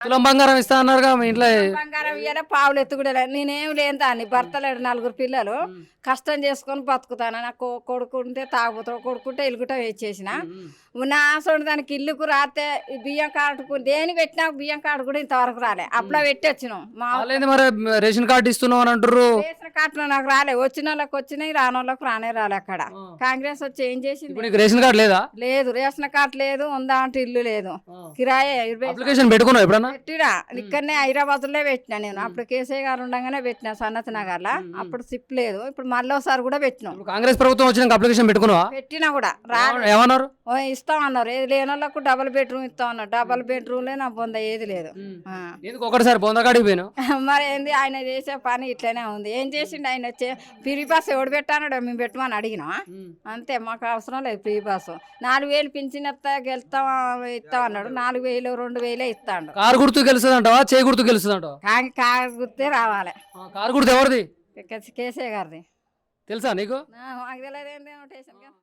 తులం బంగారం ఇస్తా అన్నారుగా మీ ఇంట్లో. బంగారం ఇయ్యాలి పావులు ఎత్తుకుడే నేనేం లేని దాన్ని. భర్త లేడు నలుగురు పిల్లలు. కష్టం చేసుకొని బతుకుతాను? నాకు కొడుకుంటే తాగుతావు కొడుకుంటే ఇల్లుగుట వేసేసిన నా ఆసోడు దానికి ఇల్లుకు రాతే బియ్యం కార్డుకు దేని పెట్టినా బియ్యం కార్డు కూడా ఇంతవరకు రాలే. అప్పుడే పెట్టి వచ్చినాం మా మరి రేషన్ కార్డు ఇస్తున్నావు అని అంటారు కార్డులో నాకు రాలే. వచ్చిన వాళ్ళకి వచ్చినాయి రాని వాళ్ళకి రానే రాలే అక్కడ. కాంగ్రెస్ వచ్చి ఏం చేసింది? రేషన్ కార్డు లేదా? లేదు రేషన్ కార్డు లేదు ఉందా అంటే ఇల్లు లేదు. కిరాయే ఇరవై అప్లికేషన్ పెట్టుకున్నావు ఎప్పుడన్నా? పెట్టిరా ఇక్కడనే హైదరాబాద్లో పెట్టినా నేను. అప్పుడు కేసీఆర్ గారు ఉండగానే పెట్టినా సన్నత్ నగర్లో అప్పుడు సిప్ లేదు. ఇప్పుడు మళ్ళీ ఒకసారి కూడా పెట్టినాం. కాంగ్రెస్ ప్రభుత్వం వచ్చినాక అప్లికేషన్ పెట్టుకున్నావా? పెట్టినా కూడా. ఏమన్నారు? ఓ ఇస్తాం అన్నారు. ఏది లేని వాళ్ళకు డబుల్ బెడ్రూమ్ ఇస్తాం అన్నారు. డబుల్ బెడ్రూమ్ లే నా బొంద ఏది లేదు. ఒకటిసారి పోయినావు? మరి ఏంది? ఆయన చేసే పని ఇట్లనే ఉంది. ఏం చేసిండు ఆయన వచ్చే ఫ్రీ బస్ ఎవడు పెట్టానో మేము పెట్టమని అడిగినామా అంతే మాకు అవసరం లేదు ఫ్రీ బస్సు నాలుగు వేలు పింఛన్ ఇస్తా గెలుస్తాం ఇస్తాం అన్నాడు. నాలుగు వేలు రెండు వేలే ఇస్తాడు. కారు గుర్తు గెలుస్తుంది అంటావా చేయి గుర్తు గెలుస్తుంది అంటావా కాకి కాగుతే రావాలి. కారు గుర్తు ఎవరిది? కేసే గారిది. తెలుసా నీకు? నా- మాకు తెలియదు